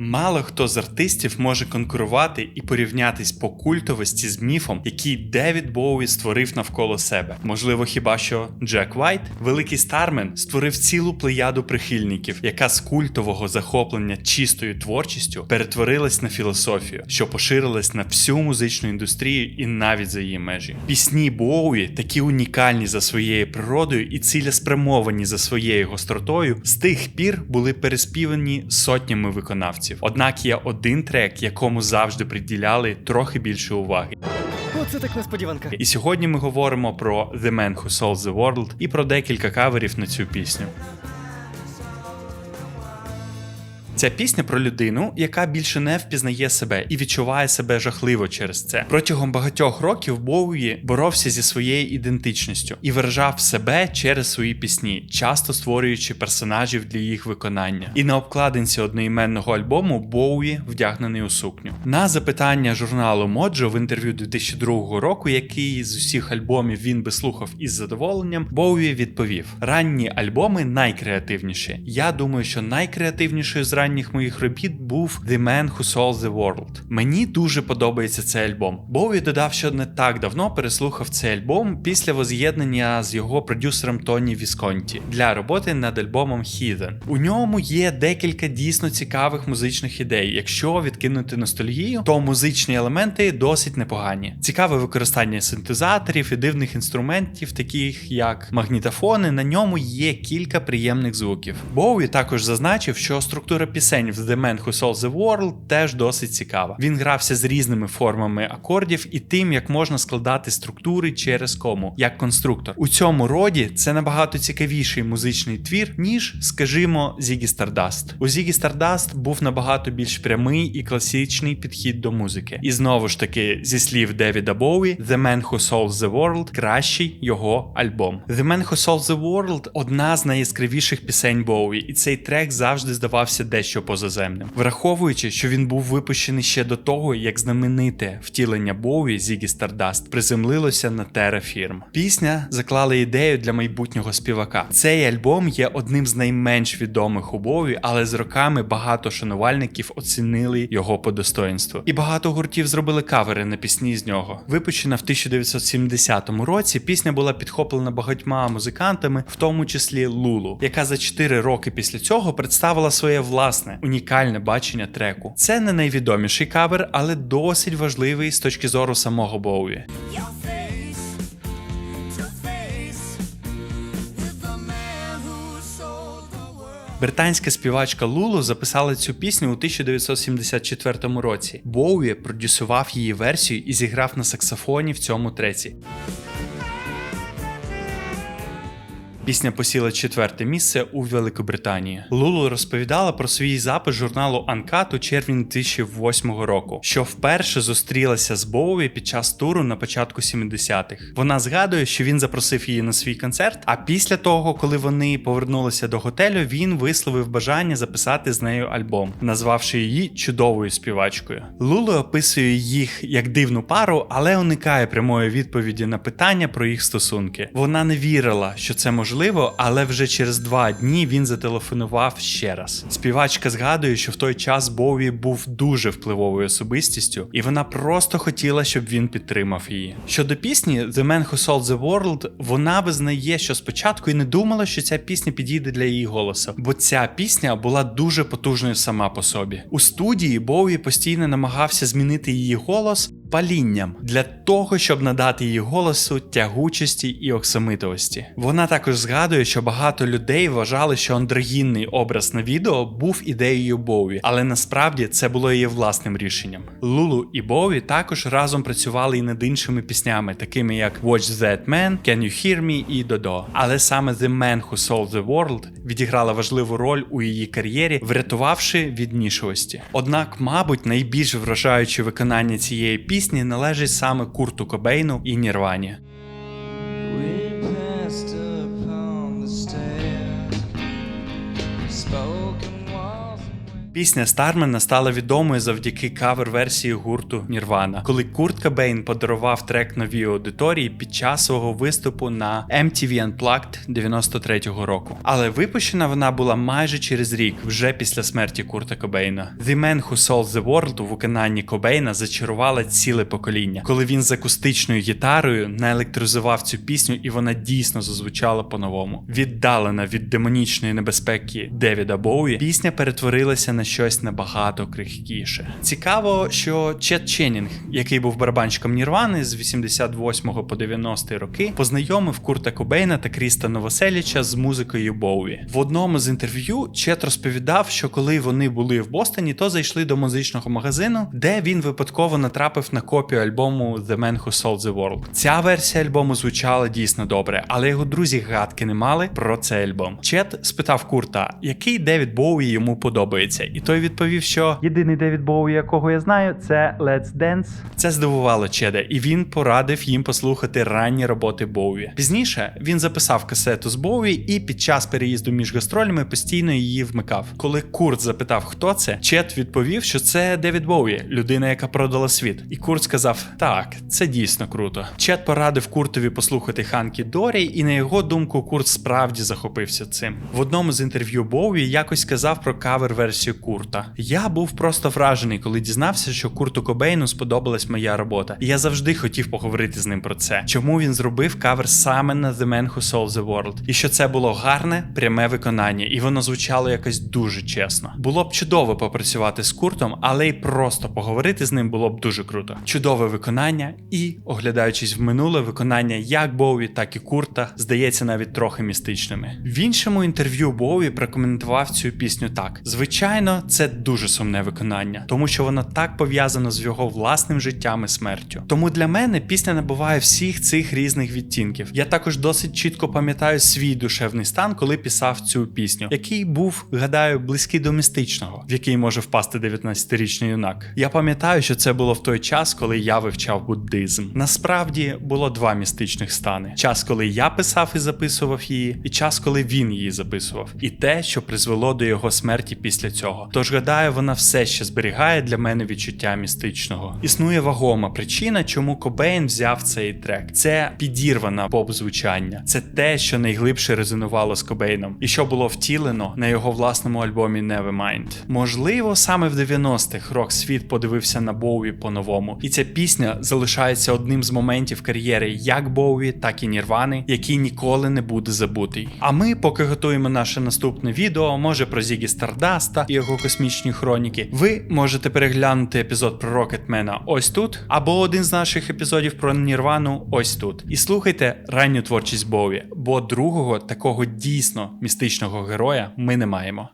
Мало хто з артистів може конкурувати і порівнятись по культовості з міфом, який Девід Боуї створив навколо себе. Можливо, хіба що Джек Вайт, великий стармен, створив цілу плеяду прихильників, яка з культового захоплення чистою творчістю перетворилась на філософію, що поширилась на всю музичну індустрію і навіть за її межі. Пісні Боуї такі унікальні за своєю природою і цілеспрямовані за своєю гостротою, з тих пір були переспівані сотнями виконавців. Однак є один трек, якому завжди приділяли трохи більше уваги. Оце так несподіванка. І сьогодні ми говоримо про The Man Who Sold the World і про декілька каверів на цю пісню. Ця пісня про людину, яка більше не впізнає себе і відчуває себе жахливо через це. Протягом багатьох років Боуї боровся зі своєю ідентичністю і виражав себе через свої пісні, часто створюючи персонажів для їх виконання. І на обкладинці одноіменного альбому Боуї вдягнений у сукню. На запитання журналу Моджо в інтерв'ю 2002 року, який з усіх альбомів він би слухав із задоволенням, Боуї відповів: ранні альбоми найкреативніші. Я думаю, що найкреативнішою з моїх робіт був The Man Who Sold the World. Мені дуже подобається цей альбом. Боуї додав, що не так давно переслухав цей альбом після воз'єднання з його продюсером Тоні Вісконті для роботи над альбомом Heathen. У ньому є декілька дійсно цікавих музичних ідей. Якщо відкинути ностальгію, то музичні елементи досить непогані. Цікаве використання синтезаторів і дивних інструментів, таких як магнітофони. На ньому є кілька приємних звуків. Боуї також зазначив, що структура пісень в The Man Who Sold the World теж досить цікава. Він грався з різними формами акордів і тим, як можна складати структури через кому, як конструктор. У цьому роді це набагато цікавіший музичний твір, ніж, скажімо, Зігі Стардаст. У Зігі Стардаст був набагато більш прямий і класичний підхід до музики. І знову ж таки, зі слів Девіда Боуї, The Man Who Sold the World кращий його альбом. The Man Who Sold the World одна з найяскравіших пісень Боуї, і цей трек завжди здавався дещо позаземним. Враховуючи, що він був випущений ще до того, як знамените втілення Боуї Зігі Стардаст приземлилося на Терафірм. Пісня заклала ідею для майбутнього співака. Цей альбом є одним з найменш відомих у Боуї, але з роками багато шанувальників оцінили його по достоинству. І багато гуртів зробили кавери на пісні з нього. Випущена в 1970 році, пісня була підхоплена багатьма музикантами, в тому числі Лулу, яка за 4 роки після цього представила своє власне унікальне бачення треку. Це не найвідоміший кавер, але досить важливий з точки зору самого world. Британська співачка Лулу записала цю пісню у 1974 році. Боуї продюсував її версію і зіграв на саксофоні в цьому треці. Пісня посіла четверте місце у Великобританії. Лулу розповідала про свій запис журналу Uncut у червні 2008 року, що вперше зустрілася з Боуї під час туру на початку 70-х. Вона згадує, що він запросив її на свій концерт. А після того, коли вони повернулися до готелю, він висловив бажання записати з нею альбом, назвавши її чудовою співачкою. Лулу описує їх як дивну пару, але уникає прямої відповіді на питання про їх стосунки. Вона не вірила, що це можливо, але вже через два дні він зателефонував ще раз. Співачка згадує, що в той час Боуі був дуже впливовою особистістю, і вона просто хотіла, щоб він підтримав її. Щодо пісні The Man Who Sold the World, вона визнає, що спочатку і не думала, що ця пісня підійде для її голосу, бо ця пісня була дуже потужною сама по собі. У студії Боуі постійно намагався змінити її голос. Палінням для того, щоб надати її голосу тягучості і оксамитовості. Вона також згадує, що багато людей вважали, що андрогінний образ на відео був ідеєю Боуі, але насправді це було її власним рішенням. Лулу і Боуі також разом працювали і над іншими піснями, такими як Watch That Man, Can You Hear Me і Додо. Але саме The Man Who Sold the World відіграла важливу роль у її кар'єрі, врятувавши від нішовості. Однак, мабуть, найбільш вражаюче виконання цієї пісні належить саме Курту Кобейну і Нірвані. Пісня Стармена стала відомою завдяки кавер-версії гурту Нірвана, коли Курт Кобейн подарував трек новій аудиторії під час свого виступу на MTV Unplugged 93-го року. Але випущена вона була майже через рік, вже після смерті Курта Кобейна. The Man Who Sold the World у виконанні Кобейна зачарувала ціле покоління, коли він з акустичною гітарою наелектризував цю пісню, і вона дійсно зазвучала по-новому. Віддалена від демонічної небезпеки Девіда Боуї, пісня перетворилася на щось набагато крихкіше. Цікаво, що Чет Ченнінг, який був барабанщиком Нірвани з 88 по 90 роки, познайомив Курта Кобейна та Кріста Новоселіча з музикою Боуї. В одному з інтерв'ю Чет розповідав, що коли вони були в Бостоні, то зайшли до музичного магазину, де він випадково натрапив на копію альбому The Man Who Sold the World. Ця версія альбому звучала дійсно добре, але його друзі гадки не мали про цей альбом. Чет спитав Курта, який Девід Боуї йому подобається, і той відповів, що єдиний Девід Боуї, якого я знаю, це Let's Dance. Це здивувало Чеда, і він порадив їм послухати ранні роботи Боуї. Пізніше він записав касету з Боуї і під час переїзду між гастролями постійно її вмикав. Коли Курт запитав, хто це, Чет відповів, що це Девід Боуї, людина, яка продала світ. І Курт сказав: Так, це дійсно круто. Чет порадив Куртові послухати Ханкі Дорі, і на його думку, Курт справді захопився цим. В одному з інтерв'ю Боуї якось сказав про кавер-версію Курта. Я був просто вражений, коли дізнався, що Курту Кобейну сподобалась моя робота. І я завжди хотів поговорити з ним про це. Чому він зробив кавер саме на The Man Who Sold the World? І що це було гарне, пряме виконання, і воно звучало якось дуже чесно. Було б чудово попрацювати з Куртом, але й просто поговорити з ним було б дуже круто. Чудове виконання, і, оглядаючись в минуле, виконання як Боуі, так і Курта здається навіть трохи містичними. В іншому інтерв'ю Боуі прокоментував цю пісню так: звичайно, це дуже сумне виконання, тому що воно так пов'язано з його власним життям і смертю. Тому для мене пісня набуває всіх цих різних відтінків. Я також досить чітко пам'ятаю свій душевний стан, коли писав цю пісню, який був, гадаю, близький до містичного, в який може впасти 19-річний юнак. Я пам'ятаю, що це було в той час, коли я вивчав буддизм. Насправді було два містичних стани: час, коли я писав і записував її, і час, коли він її записував, і те, що призвело до його смерті після цього. Тож гадаю, вона все ще зберігає для мене відчуття містичного. Існує вагома причина, чому Кобейн взяв цей трек. Це підірвана поп звучання. Це те, що найглибше резонувало з Кобейном, і що було втілено на його власному альбомі Nevermind. Можливо, саме в 90-х рок світ подивився на Боуі по-новому, і ця пісня залишається одним з моментів кар'єри як Боуі, так і Нірвани, який ніколи не буде забутий. А ми, поки готуємо наше наступне відео, може про Зігі Стардаста і його космічні хроніки, ви можете переглянути епізод про Рокетмена ось тут, або один з наших епізодів про Нірвану ось тут. І слухайте ранню творчість Боуі, бо другого такого дійсно містичного героя ми не маємо.